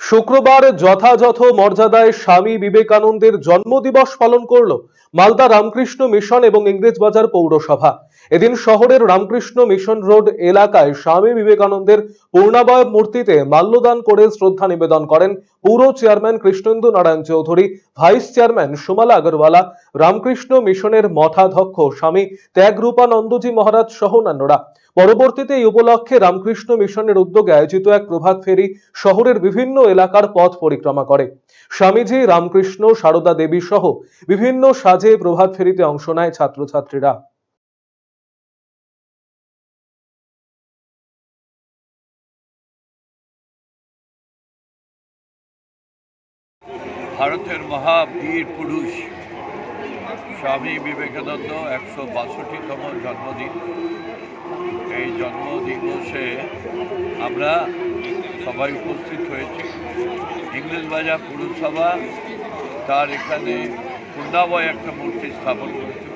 শুক্রবার যথাযথ মর্যাদায় স্বামী বিবেকানন্দের জন্মদিবস পালন করল মালদা রামকৃষ্ণ মিশন এবং ইংরেজবাজার পৌরসভা। এদিন শহরের রামকৃষ্ণ মিশন রোড এলাকায় স্বামী বিবেকানন্দের পূর্ণাবয় মূর্তিতে মাল্যদান করে শ্রদ্ধা নিবেদন করেন পুর chairman Krishnendu Narayan Chowdhury, vice chairman Sumala Agarwala, Ramakrishna মিশনের মঠাধ্যক্ষ স্বামী ত্যাগরূপানন্দজি মহারাজ সহ অন্যান্যরা। পরবর্তীতে এই উপলক্ষে রামকৃষ্ণ মিশনের উদ্যোগে আয়োজিত এক প্রভাত ফেরি শহরের বিভিন্ন এলাকার পথ পরিক্রমা করে। স্বামীজি রামকৃষ্ণ, সারদা দেবী সহ বিভিন্ন সাজে প্রভাত ফেরিতে অংশ নেয় ছাত্রছাত্রীরা। ভারতের মহাবীর পুরুষ। স্বামী বিবেকানন্দ একশো বাষট্টিতম জন্মদিন। এই জন্মদিবসে আমরা সবাই উপস্থিত হয়েছি। ইংরেজবাজার পুরসভা, তার এখানে পূর্ণাবয় একটা মূর্তি স্থাপন করেছে।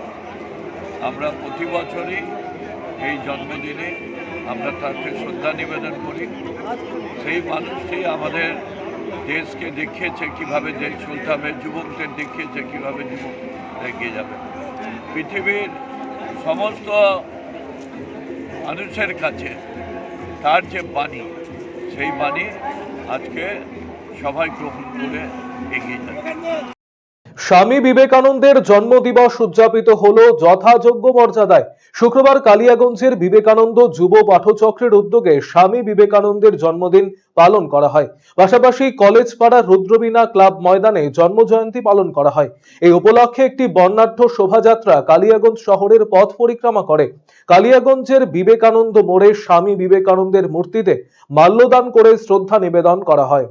আমরা প্রতি বছরই এই জন্মদিনে আমরা তাকে শ্রদ্ধা নিবেদন করি। সেই মানুষটি আমাদের দেশকে দেখিয়েছে কীভাবে দেশ চলতে হবে যুবকদের দেখিয়েছে কীভাবে যুবক এগিয়ে যাবে। পৃথিবীর সমস্ত মানুষের কাছে তার যে বাণী, সেই বাণী আজকে সবাই গ্রহণ করে এগিয়ে যাবে স্বামী বিবেকানন্দের জন্মদিবস উদযাপিত হলো যথাযোগ্য মর্যাদায়। শুক্রবার কালিয়াগঞ্জের বিবেকানন্দ যুব পাঠচক্রের উদ্যোগে স্বামী বিবেকানন্দের জন্মদিন পালন করা হয়। পাশাপাশি কলেজ পাড়া রুদ্রবীণা ক্লাব ময়দানে জন্মজয়ন্তী পালন করা হয়। এই উপলক্ষে একটি বর্ণাঢ্য শোভাযাত্রা কালিয়াগঞ্জ শহরের পথ পরিক্রমা করে। কালিয়াগঞ্জের বিবেকানন্দ মোড়ে স্বামী বিবেকানন্দের মূর্তিতে মাল্যদান করে শ্রদ্ধা নিবেদন করা হয়।